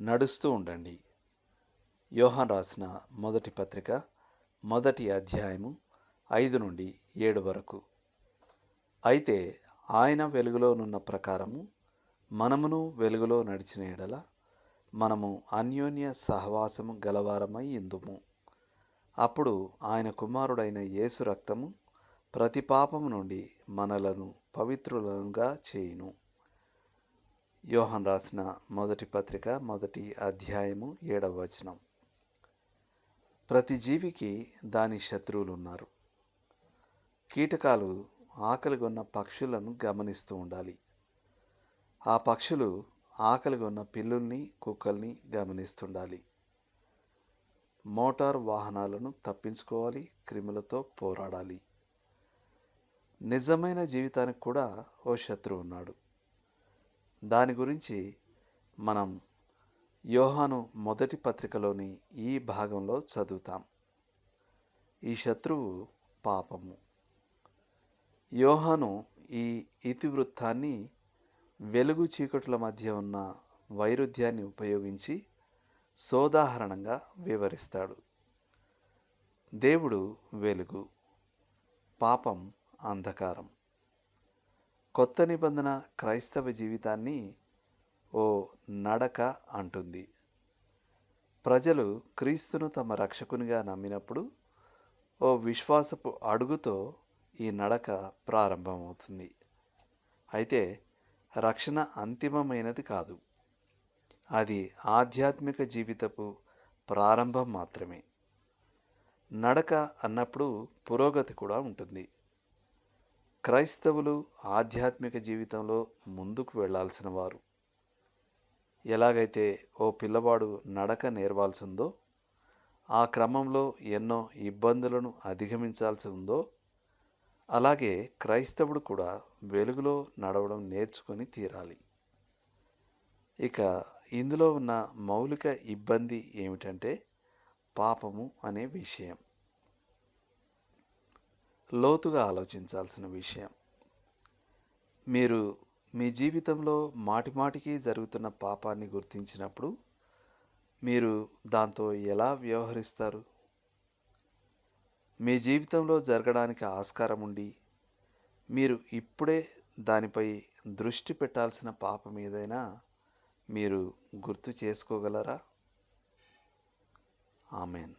నడుస్తూ ఉండండి. యోహాన్ రాసిన మొదటి పత్రిక మొదటి అధ్యాయము ఐదు నుండి ఏడు వరకు. అయితే ఆయన వెలుగులోనున్న ప్రకారము మనమును వెలుగులో నడిచిన ఎడల మనము అన్యోన్య సహవాసము గలవారమై ఇందుము అప్పుడు ఆయన కుమారుడైన యేసు రక్తము ప్రతి పాపము నుండి మనలను పవిత్రులనుగా చేయును. యోహన్ రాసిన మొదటి పత్రిక మొదటి అధ్యాయము ఏడవ వచనం. ప్రతి జీవికి దాని శత్రువులు ఉన్నారు కీటకాలు ఆకలిగొన్న పక్షులను గమనిస్తూ ఉండాలి. ఆ పక్షులు ఆకలిగొన్న పిల్లుల్ని కుక్కల్ని గమనిస్తుండాలి. మోటార్ వాహనాలను తప్పించుకోవాలి క్రిములతో పోరాడాలి. నిజమైన జీవితానికి కూడా ఓ శత్రువు ఉన్నాడు. దాని గురించి మనం యోహాను మొదటి పత్రికలోని ఈ భాగంలో చదువుతాం. ఈ శత్రువు పాపము. యోహాను ఈ ఇతివృత్తాన్ని వెలుగు చీకటుల మధ్య ఉన్న వైరుధ్యాన్ని ఉపయోగించి సోదాహరణంగా వివరిస్తాడు. దేవుడు వెలుగు పాపం అంధకారం. కొత్త నిబంధన క్రైస్తవ జీవితాన్ని ఓ నడక అంటుంది. ప్రజలు క్రీస్తును తమ రక్షకునిగా నమ్మినప్పుడు ఓ విశ్వాసపు అడుగుతో ఈ నడక ప్రారంభమవుతుంది. అయితే రక్షణ అంతిమమైనది కాదు. అది ఆధ్యాత్మిక జీవితపు ప్రారంభం మాత్రమే. నడక అన్నప్పుడు పురోగతి కూడా ఉంటుంది. క్రైస్తవులు ఆధ్యాత్మిక జీవితంలో ముందుకు వెళ్ళాల్సిన వారు. ఎలాగైతే ఓ పిల్లవాడు నడక నేర్వాల్సిందో ఆ క్రమంలో ఎన్నో ఇబ్బందులను అధిగమించాల్సి ఉందో అలాగే క్రైస్తవుడు కూడా వెలుగులో నడవడం నేర్చుకొని తీరాలి. ఇక ఇందులో ఉన్న మౌలిక ఇబ్బంది ఏమిటంటే పాపము అనే విషయం. లోతుగా ఆలోచించాల్సిన విషయం. మీరు మీ జీవితంలో మాటిమాటికి జరుగుతున్న పాపాన్ని గుర్తించినప్పుడు మీరు దాంతో ఎలా వ్యవహరిస్తారు? మీ జీవితంలో జరగడానికి ఆస్కారం ఉండి మీరు ఇప్పుడే దానిపై దృష్టి పెట్టాల్సిన పాపం ఏదైనా మీరు గుర్తు చేసుకోగలరా? ఆమెన్.